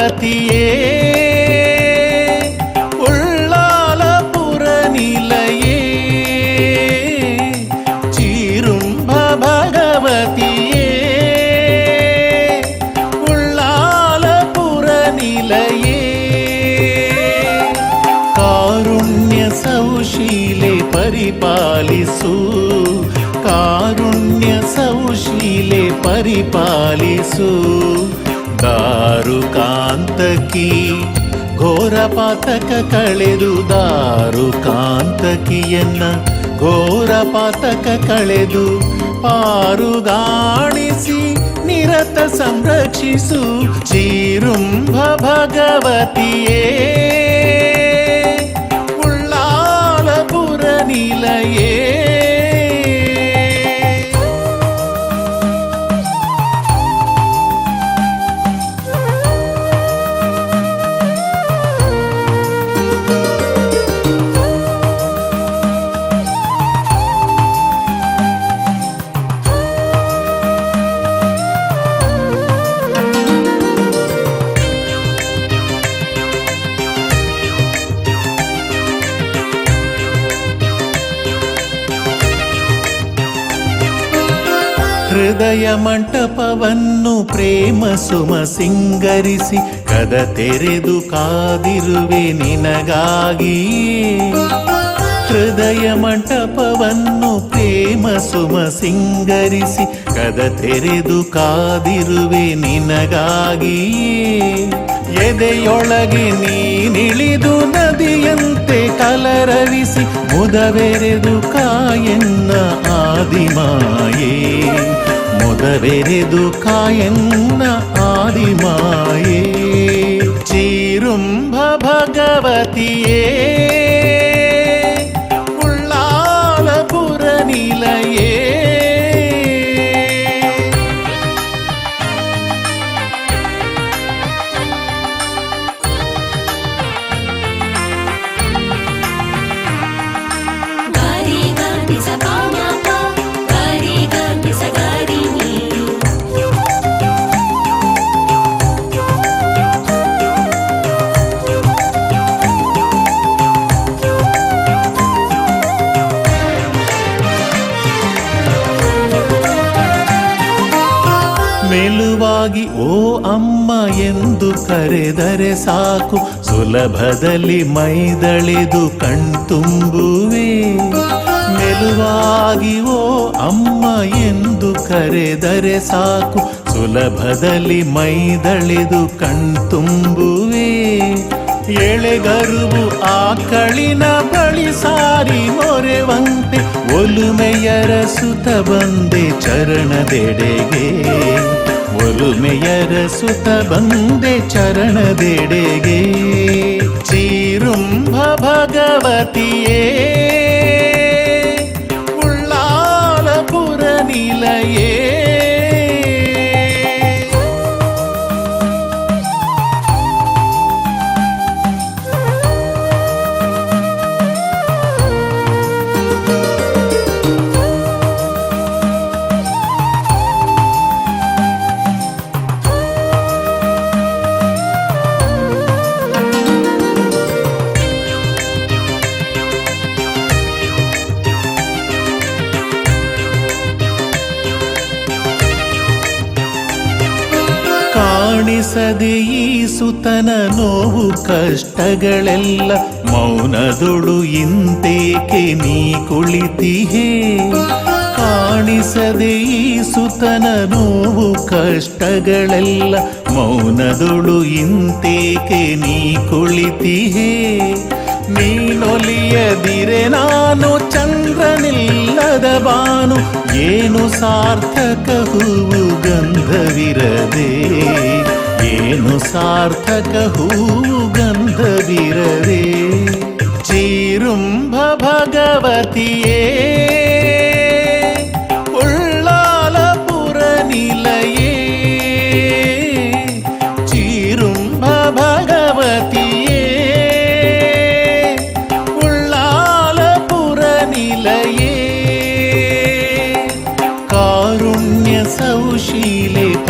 பத்தியே உள்ளால புறநிலையே. சீரும்ப பகவதியே. உள்ளால புறநிலையே. காருண்ய சௌஷீலே பரிபாலிசு. காருண்ய சௌஷீலே பரிபாலிசு. ಪರಿಪಾಲಿಸು ದಾರುಕಾಂತಕಿ ಘೋರ ಪಾತಕ ಕಳೆದು ದಾರುಕಾಂತಕಿಯನ್ನ ಘೋರ ಪಾತಕ ಕಳೆದು ಪಾರುಗಾಣಿಸಿ ನಿರತ ಸಂರಕ್ಷಿಸು ಚೀರುಂಭ ಭಗವತಿಯೇ ಉಳ್ಳಾಲಪುರ ನಿಲಯೇ ಹೃದಯ ಮಂಟಪವನ್ನು ಪ್ರೇಮ ಸುಮ ಸಿಂಗರಿಸಿ ಕದ ತೆರೆದು ಕಾದಿರುವೆ ನಿನಗಾಗಿ ಹೃದಯ ಮಂಟಪವನ್ನು ಪ್ರೇಮ ಸುಮ ಸಿಂಗರಿಸಿ ಕದ ತೆರೆದು ಕಾದಿರುವೆ ನಿನಗಾಗಿ ಎದೆಯೊಳಗೆ ನೀನಿಳಿದು ನದಿಯಂತೆ ಕಲರವಿಸಿ ಮುದವೆರೆದು ಕಾಯನ್ನ ಆದಿಮಾಯೇ. പകവരെതു കായെന്ന ആദിമായേ. ചേരുംഭ ഭഗവതിയേ. ಮೆಲುವಾಗಿ ಓ ಅಮ್ಮ ಎಂದು ಕರೆದರೆ ಸಾಕು. ಸುಲಭದಲ್ಲಿ ಮೈದಳೆದು ಕಣ್ತುಂಬುವೆ. ಮೆಲುವಾಗಿ ಓ ಅಮ್ಮ ಎಂದು ಕರೆದರೆ ಸಾಕು. ಸುಲಭದಲ್ಲಿ ಮೈದಳೆದು ಕಣ್ತುಂಬುವೆ. ಎಳೆಗರುವು ಆಕಳಿನ ಬಳಿ ಸಾರಿ ಮೊರೆವಂತೆ ಒಲುಮೆಯರ ಸುತ ಬಂದೆ ಚರಣದೆಡೆಗೆ. ಒಲುಮೆಯರ ಸುತ ಬಂದೆ ಚರಣದೆಡೆಗೆ ಚೀರುಂಭ ಕಾಣಿಸದೆ ಈ ಸುತನ ನೋವು ಕಷ್ಟಗಳೆಲ್ಲ ಮೌನದೊಳು ಇಂತೇಕೆ ನೀ ಕುಳಿತಿಹೇ? ಕಾಣಿಸದೆ ಈ ಸುತನ ನೋವು ಕಷ್ಟಗಳೆಲ್ಲ ಮೌನದೊಳು ಇಂತೇಕೆ ನೀ ಕುಳಿತಿಹೇ? ನೀನೊಲಿಯದಿರೆ ನಾನು ಚಂದ್ರನಿಲ್ಲದ ಬಾನು ಏನು ಸಾರ್ಥಕ ಹೂವು ಗಂಧವಿರದೆ ಏನು ಸಾರ್ಥಕ ಹೂವು ಗಂಧವಿರದೆ ಚೀರುಂಭ ಭಗವತಿಯೇ ಉಳ್ಳಾಲಪುರ ನಿಲಯೇ ಚೀರುಂಭ ಭಗವತಿಯೇ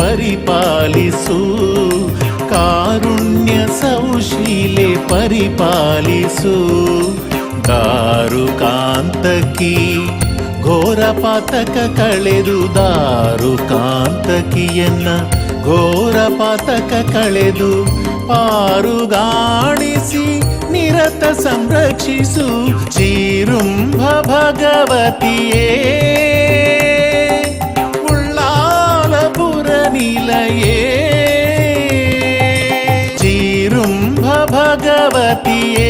ಸೌಶೀಲೆ ಪರಿಪಾಲಿಸು ಕಾರುಣ್ಯ ಸೌಶೀಲೆ ಪರಿಪಾಲಿಸು ದಾರುಕಾಂತಕಿ ಘೋರ ಪಾತಕ ಕಳೆದು ದಾರುಕಾಂತಕಿಯನ್ನ ಘೋರ ಪಾತಕ ಕಳೆದು ಪಾರುಗಾಣಿಸಿ ನಿರ ನಿರತ ಸಂರಕ್ಷಿಸು ಚೀರುಂಭ ಭಗವತಿಯೇ ಚೀರುಂಭ ಭಗವತಿಯೇ